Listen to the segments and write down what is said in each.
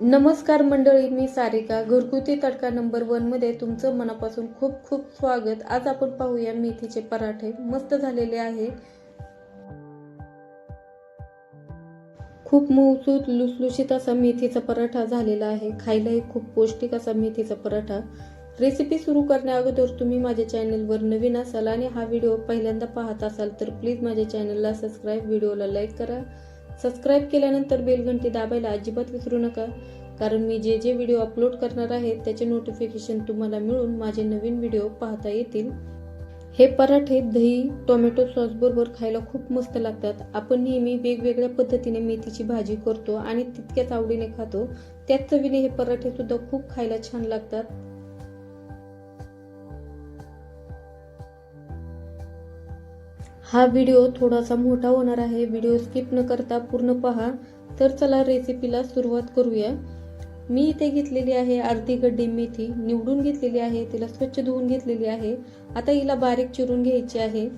नमस्कार मंडळी मी सारिका. घरगुती तडका नंबर वनमध्ये तुमचं मनापासून खूप खूप स्वागत. आज आपण पाहूया मेथीचे पराठे. मस्त झालेले आहे खूप मऊसूत लुसलुशीत असा मेथीचा पराठा झालेला आहे. खायलाही खूप पौष्टिक असा मेथीचा पराठा. रेसिपी सुरू करण्या अगोदर तुम्ही माझ्या चॅनलवर नवीन असाल आणि हा व्हिडिओ पहिल्यांदा पाहत असाल तर प्लीज माझ्या चॅनलला सबस्क्राईब व्हिडिओला लाईक करा. सबस्क्राईब केल्यानंतर बेलघंटी दाबायला अजिबात विसरू नका. कारण मी जे जे व्हिडिओ अपलोड करणार आहे त्याचे नोटिफिकेशन तुम्हाला मिळून माझे नवीन व्हिडिओ पाहता येतील. हे पराठे दही टोमॅटो सॉस बरोबर खायला खूप मस्त लागतात. आपण नेहमी वेगवेगळ्या पद्धतीने मेथीची भाजी करतो आणि तितक्याच आवडीने खातो. त्याच चवीने हे पराठे सुद्धा खूप खायला छान लागतात. हा व्हिडिओ थोडासा मोठा होणार आहे. व्हिडिओ स्किप न करता पूर्ण पहा. तर चला रेसिपीला सुरुवात करूया. मी इथे घेतलेली आहे अर्धी गड्डी मेथी. निवडून घेतलेली आहे. तिला स्वच्छ धुवून घेतलेली आहे. आता हिला बारीक चिरून घ्यायची आहे.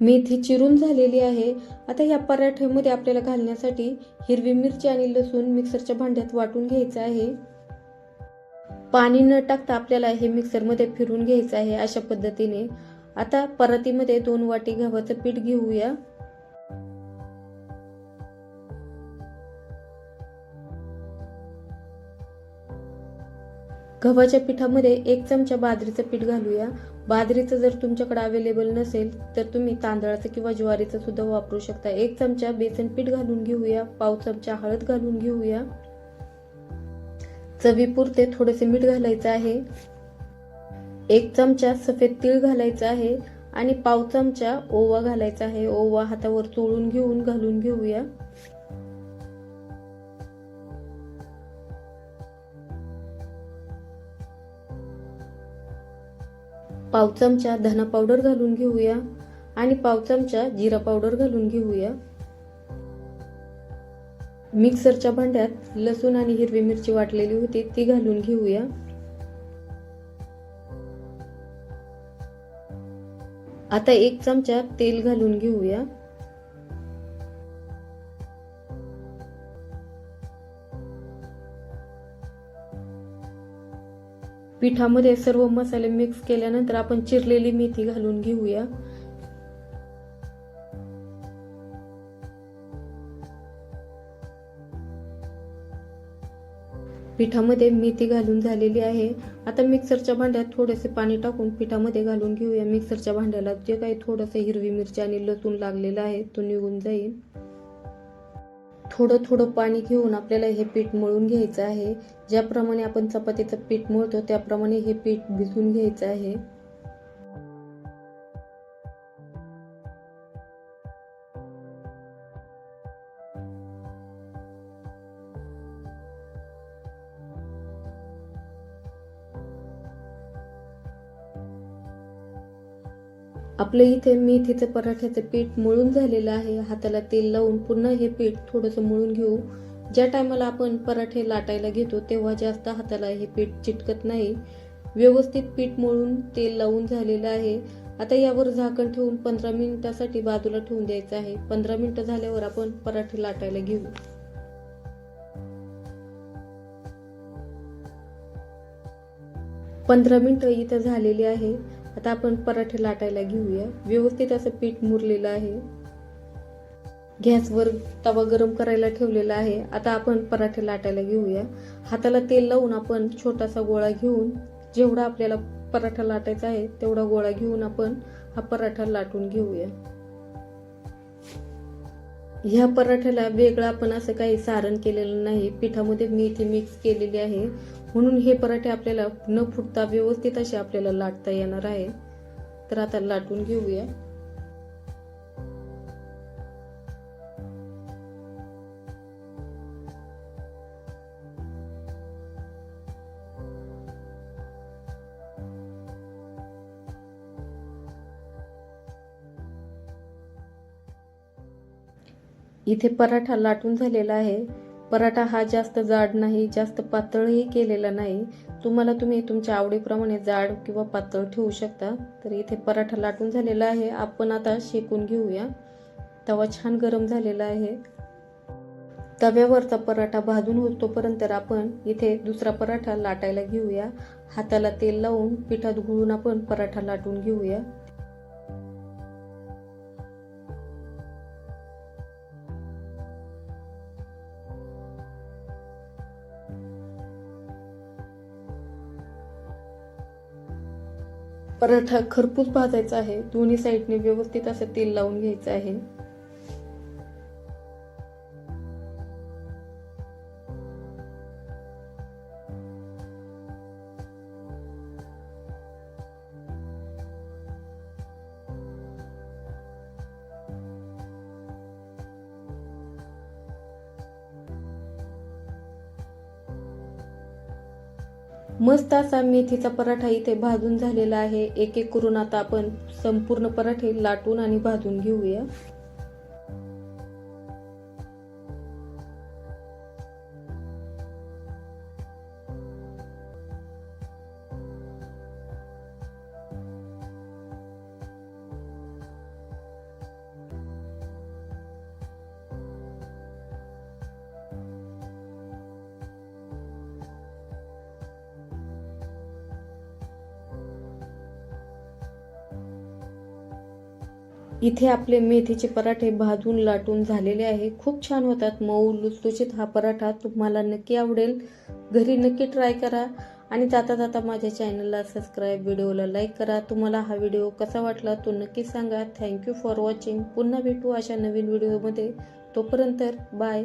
मेथी चिरून झालेली आहे. आता या पराठ्यामध्ये आपल्याला घालण्यासाठी हिरवी मिरची आणि लसूण मिक्सरच्या भांड्यात वाटून घ्यायचं आहे. पाणी न टाकता आपल्याला हे मिक्सरमध्ये फिरून घ्यायचं आहे अशा पद्धतीने. आता परातीमध्ये दोन वाटी गव्हाचं पीठ घेऊया. गव्हाच्या पिठामध्ये एक चमचा बाजरीचं पीठ घालूया. बाजरीचं जर तुमच्याकडे अवेलेबल नसेल तर तुम्ही तांदळाचं किंवा ज्वारीचं सुद्धा वापरू शकता. एक चमचा बेसन पीठ घालून घेऊया पाव चमचा हळद घालून घेऊया. चवीपुरते थोडेसे मीठ घालायचं आहे. एक चमचा सफेद तीळ घालायचा आहे आणि पाव चमचा ओवा घालायचा आहे. ओवा हातावर चोळून घेऊन घालून घेऊया. पाव चमचा धना पावडर घालून घेऊया आणि पाव चमचा जिरा पावडर घालून घेऊया. मिक्सरच्या भांड्यात लसूण आणि हिरवी मिरची वाटलेली होती ती घालून घेऊया. आता एक चमचा तेल घालून घेऊया. पिठामध्ये सर्व मसाले मिक्स केल्यानंतर आपण चिरलेली मेथी घालून घेऊया. पिठामध्ये मेथी घालून झालेली आहे. आता मिक्सरच्या भांड्यात थोडेसे पाणी टाकून पिठामध्ये घालून घेऊया. मिक्सरच्या भांड्याला जे काही थोडंसं हिरवी मिरची आणि लसूण लागलेलं आहे तो निघून जाईल. थोडं थोडं पाणी घेऊन आपल्याला हे पीठ मळून घ्यायचं आहे. ज्याप्रमाणे आपण चपातीचं पीठ मळतो त्याप्रमाणे हे पीठ भिजून घ्यायचं आहे. आपलं इथे मेथीचं पराठ्याचं पीठ मळून झालेलं आहे. हाताला तेल लावून पुन्हा हे पीठ थोडंसं मळून घेऊ. ज्या टायमाला आपण पराठे लाटायला घेतो तेव्हा जास्त हाताला हे पीठ चिटकत नाही. व्यवस्थित पीठ मळून तेल लावून झालेलं आहे. आता यावर झाकण ठेवून पंधरा मिनिटासाठी बाजूला ठेवून द्यायचं आहे. पंधरा मिनिटं झाल्यावर आपण पराठे लाटायला घेऊ. पंधरा मिनिटं इथं झालेली आहे. आता आपण पराठे लाटायला घेऊया. व्यवस्थित असं पीठ मुरलेलं आहे. गॅसवर तवा गरम करायला ठेवलेला आहे. आता आपण पराठे लाटायला घेऊया. हाताला तेल लावून आपण छोटासा गोळा घेऊन जेवढा आपल्याला पराठा लाटायचा आहे तेवढा गोळा घेऊन आपण हा पराठा लाटून घेऊया. ह्या पराठ्याला वेगळं आपण असं काही सारण केलेलं नाही. पिठामध्ये मेथी मिक्स केलेली आहे. म्हणून हे पराठे आपल्याला न फुटता व्यवस्थित असे आपल्याला लाटता येणार आहे. तर आता लाटून घेऊया. इथे पराठा लाटून झालेला आहे. पराठा हा जास्त जाड नाही जास्त पातळही केलेला नाही. तुम्हाला तुम्ही तुमच्या आवडीप्रमाणे जाड किंवा पातळ ठेवू शकता. तर इथे पराठा लाटून झालेला आहे. आपण आता शेकून घेऊया. तवा छान गरम झालेला आहे. तव्यावरचा पराठा भाजून होतोपर्यंत आपण इथे दुसरा पराठा लाटायला घेऊया. हाताला तेल लावून पिठात गुळून आपण पराठा लाटून घेऊया. पराठा खरपूस भाजायचा आहे. दोन्ही साईडने व्यवस्थित असं तेल लावून घ्यायचं आहे. मस्त असा मेथीचा पराठा इथे भाजून झालेला आहे. एक एक करून आता आपण संपूर्ण पराठे लाटून आणि भाजून घेऊया. इथे आपले मेथीचे पराठे भाजून लाटून झालेले आहे. खूप छान होतात. मऊ लुसलुशीत हा पराठा तुम्हाला नक्की आवडेल. घरी नक्की ट्राय करा आणि जाता जाता माझ्या चॅनलला सबस्क्राईब व्हिडिओला लाईक करा. तुम्हाला हा व्हिडिओ कसा वाटला तो नक्की सांगा. थँक्यू फॉर वॉचिंग पुन्हा भेटू अशा नवीन व्हिडिओमध्ये. तोपर्यंत बाय